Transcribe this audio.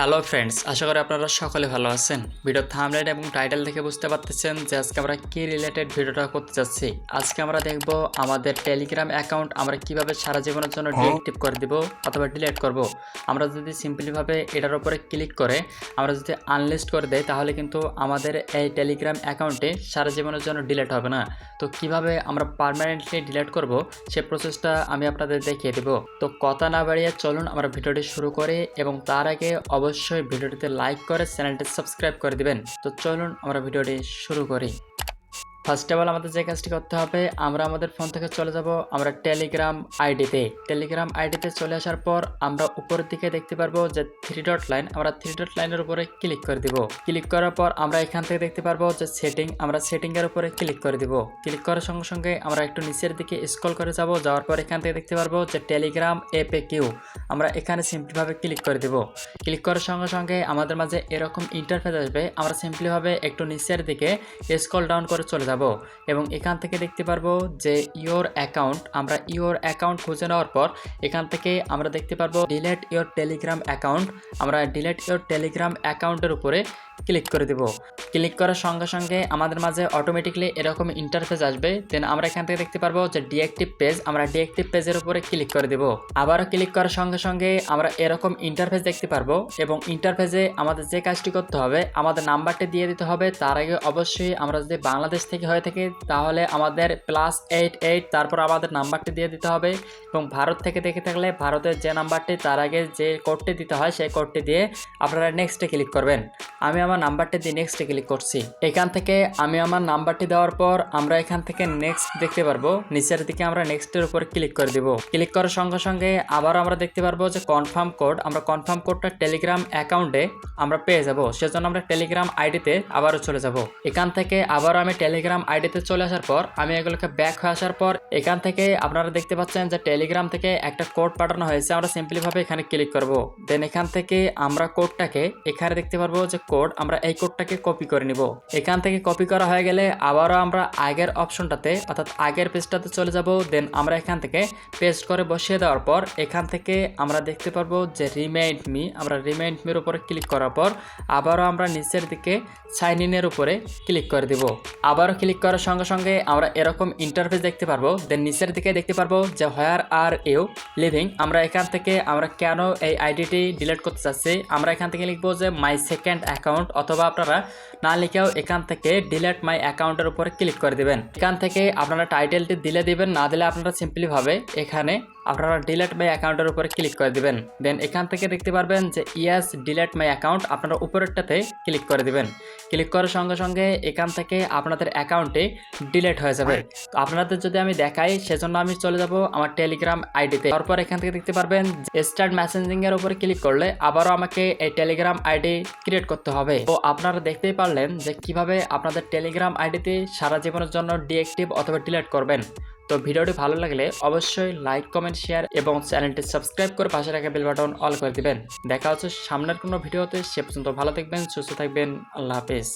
Hello friends আশা করি আপনারা সকলে ভালো আছেন। ভিডিও থামলাইন এবং টাইটেল দেখে বুঝতে পারতেছেন যে আজকে আমরা কি রিলেটেড ভিডিওটা করতে যাচ্ছি। আজকে আমরা দেখব আমাদের টেলিগ্রাম অ্যাকাউন্ট আমরা কীভাবে সারা জীবনের জন্য ডিএক্টিভ করে দিব অথবা ডিলিট করব। আমরা যদি সিম্পলিভাবে এটার উপরে ক্লিক করে আমরা যদি আনলিস্ট করে দেই তাহলে কিন্তু আমাদের এই টেলিগ্রাম অ্যাকাউন্টে সারা জীবনের জন্য ডিলিট হবে না। তো কীভাবে আমরা পার্মানেন্টলি ডিলিট করব সে প্রসেসটা আমি আপনাদের দেখিয়ে দেব। তো কথা না বাড়িয়ে চলুন আমরা ভিডিওটি শুরু করি এবং তার আগে অবশ্যই ভিডিওটিতে লাইক করে চ্যানেলটি সাবস্ক্রাইব করে দিবেন। তো চলুন আমরা ভিডিওটি শুরু করি। ফার্স্ট অফ অল আমাদের যে কাজটি করতে হবে, আমরা আমাদের ফোন থেকে চলে যাব, আমরা টেলিগ্রাম আইডিতে টেলিগ্রাম আইডিতে চলে আসার পর আমরা উপরের দিকে দেখতে পারব যে থ্রি ডট লাইন আমরা থ্রি ডট লাইনের উপরে ক্লিক করে দিব। ক্লিক করার পর আমরা এখান থেকে দেখতে পারব যে সেটিং আমরা সেটিং এর উপরে ক্লিক করে দিব। ক্লিক করার সঙ্গে সঙ্গে আমরা একটু নিচের দিকে স্ক্রল করে যাব, যাওয়ার পর এখান থেকে দেখতে পারব যে টেলিগ্রাম এপে কিউ আমরা এখানে সিম্পলিভাবে ক্লিক করে দিব। ক্লিক করার সঙ্গে সঙ্গে আমাদের মাঝে এরকম ইন্টারফেস আসবে, আমরা সিম্পলিভাবে একটু নিচের দিকে স্ক্রল ডাউন করে চলে যাব। এবং এখান থেকে দেখতে পারব যে ইয়োর অ্যাকাউন্ট আমরা ইয়োর অ্যাকাউন্ট খুঁজে নেওয়ার পর এখান থেকে আমরা দেখতে পারব ডিলেট ইয়োর টেলিগ্রাম অ্যাকাউন্ট আমরা ডিলেট ইওর টেলিগ্রাম অ্যাকাউন্টের উপরে ক্লিক করে দেব। ক্লিক করার সঙ্গে সঙ্গে আমাদের মাঝে অটোমেটিকলি এরকম ইন্টারফেস আসবে। দেন আমরা এখান থেকে দেখতে পারব যে ডিএক্টিভ পেজ আমরা ডিএক্টিভ পেজের উপরে ক্লিক করে দেব। আবারও ক্লিক করার সঙ্গে সঙ্গে আমরা এরকম ইন্টারফেস দেখতে পারব এবং ইন্টারফেসে আমাদের যে কাজটি করতে হবে, আমাদের নাম্বারটি দিয়ে দিতে হবে। তার আগে অবশ্যই আমরা যদি বাংলাদেশ থেকে হয়ে থাকি, তাহলে আমাদের প্লাস এইট এইট তারপর আমাদের নাম্বারটি দিয়ে দিতে হবে এবং ভারত থেকে দেখে থাকলে ভারতের যে নাম্বারটি তার আগে যে কোডটি দিতে হয়, সেই কোডটি দিয়ে আপনারা নেক্সটে ক্লিক করবেন। আমি আমার নাম্বারটি দিয়ে নেক্সটে ক্লিক করছি। এখান থেকে আমি আমার নাম্বারটি দেওয়ার পর আমরা এখান থেকে নেক্সট দেখতে পারব। নিচের দিকে আমরা নেক্সটের উপর ক্লিক করে দিব। ক্লিক করার সঙ্গে সঙ্গে আবার আমরা দেখতে পারব যে কনফার্ম কোড আমরা কনফার্ম কোডটা টেলিগ্রাম অ্যাকাউন্টে আমরা পেয়ে যাব। সেজন্য আমরা টেলিগ্রাম আইডিতে আবারও চলে যাব। এখান থেকে আবার আমি টেলিগ্রাম আইডিতে চলে আসার পর, আমি এগুলোকে ব্যাক হয়ে আসার পর, এখান থেকে আপনারা দেখতে পাচ্ছেন যে টেলিগ্রাম থেকে একটা কোড পাঠানো হয়েছে। আমরা সিম্পলিভাবে এখানে ক্লিক করব। দেন এখান থেকে আমরা কোডটাকে এখানে দেখতে পারব যে কোড আমরা এই কোডটাকে কপি করে নিব। এখান থেকে কপি করা হয়ে গেলে আবারও আমরা আগের অপশনটাতে অর্থাৎ আগের পেজটাতে চলে যাব। দেন আমরা এখান থেকে পেস্ট করে বসিয়ে দেওয়ার পর, এখান থেকে আমরা দেখতে পারব যে রিমাইন্ড মি আমরা রিমাইন্ড মির উপরে ক্লিক করার পর, আবারও আমরা নিচের দিকে সাইন ইনের উপরে ক্লিক করে দিব। আবারও ক্লিক করার সঙ্গে সঙ্গে আমরা এরকম ইন্টারফেস দেখতে পারব। দেন নিচের দিকে দেখতে পারব যে হোয়ার আর ইউ লিভিং আমরা এখান থেকে আমরা কেন এই আইডিটি ডিলিট করতে চাচ্ছি? আমরা এখান থেকে লিখব যে মাই সেকেন্ড অ্যাকাউন্ট অথবা আপনারা না লিখেও এখান থেকে ডিলেট মাই অ্যাকাউন্টের উপরে ক্লিক করে দেবেন। এখান থেকে আপনারা টাইটেলটি দিলে দিবেন, না দিলে আপনারা সিম্পলিভাবে এখানে আপনারা ডিলেট মাই অ্যাকাউন্টের উপরে ক্লিক করে দিবেন। দেন এখান থেকে দেখতে পারবেন যে ইয়াস ডিলেট মাই অ্যাকাউন্ট আপনারা উপরেরটাতে ক্লিক করে দিবেন। ক্লিক করার সঙ্গে সঙ্গে এখান থেকে আপনাদের অ্যাকাউন্টে ডিলেট হয়ে যাবে। তো আপনাদের যদি আমি দেখাই সেজন্য আমি চলে যাব আমার টেলিগ্রাম আইডিতে তারপর এখান থেকে দেখতে পারবেন স্টার্ট মেসেঞ্জিং এর উপরে ক্লিক করলে আবারও আমাকে এই টেলিগ্রাম আইডি ক্রিয়েট করতে হবে। তো আপনারা দেখতেই পারলেন যে কীভাবে আপনাদের টেলিগ্রাম আইডিতে সারা জীবনের জন্য ডিএক্টিভ অথবা ডিলেট করবেন। তো ভিডিওটি ভালো লাগলে অবশ্যই লাইক কমেন্ট শেয়ার এবং চ্যানেলটি সাবস্ক্রাইব করে পাশে রাখা বেল বাটন অল করে দিবেন। দেখা হচ্ছে সামনের কোনো ভিডিওতে, সে পর্যন্ত ভালো থাকবেন, সুস্থ থাকবেন, আল্লাহ হাফেজ।